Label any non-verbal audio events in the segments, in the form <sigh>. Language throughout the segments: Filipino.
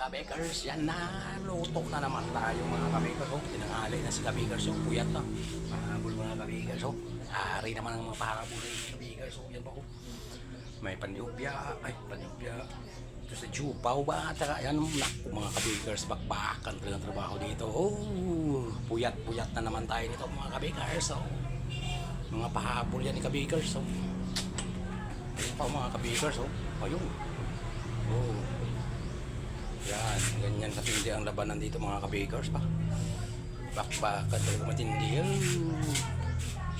kabekers, yan na. Lutok na naman tayo mga kabekers. Oh, tinangali na si kabekers. Oh, puyat na. Pahabol mga kabekers. Oh, ari naman ang mga pahabol ng kabekers. Oh, yan pa oh. May panlupya. Ay, panlupya. Ito sa Chupaw ba? At saka yan, naku, mga kabekers. Bakbakan talaga ang trabaho dito. Oh, puyat-puyat na naman tayo nito mga kabekers. Oh. Mga pahabol yan ni kabekers. Oh. Ayun pa mga kabikers, oh. Ayun. Oh. Yan, ganyan katindi ang labanan dito mga kabikers pa. Bakbakan talaga matindi. Oh.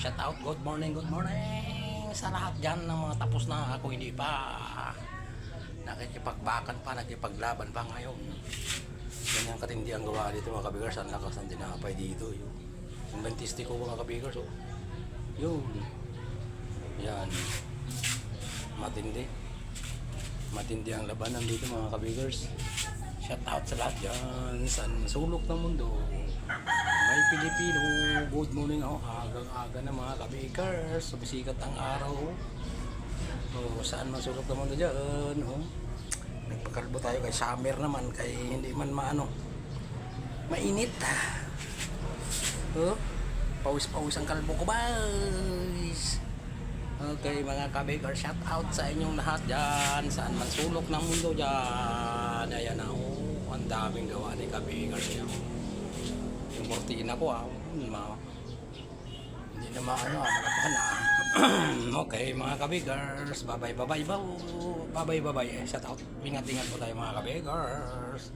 Shout out, good morning, good morning sa lahat dyan ng mga tapos na ako hindi pa. Nakikipagbakan pa, nakipaglaban pa ngayon. Ganyan katindi ang gawa dito mga kabikers. Ang lakas ng dinapay dito. Yun. Yung dentiste ko mga kabikers, oh. Yun. Yan matindi matindi ang labanan dito mga kabigers shout out sa lahat dyan sa sulok ng mundo. May Pilipino good morning ako. Agang aga na mga kabigers sumisikat ang araw. Oh, saan man sulok ng mundo dyan? Oh. nagpakalbo tayo kay summer naman kay hindi man maano. Mainit. Oh, pawis-pawis ang kalbo ko boys. Okay mga kabigger, shout out sa inyong lahat dyan. Saan man sulok ng mundo dyan. Ayan ang daming gawa ni kabigger niya. Yung kortina ko ah, ma hindi na maano, ah, na. <clears throat> okay mga kabiggers, bye bye bye bye bye bye shout out, ingat ingat po tayo mga kabiggers.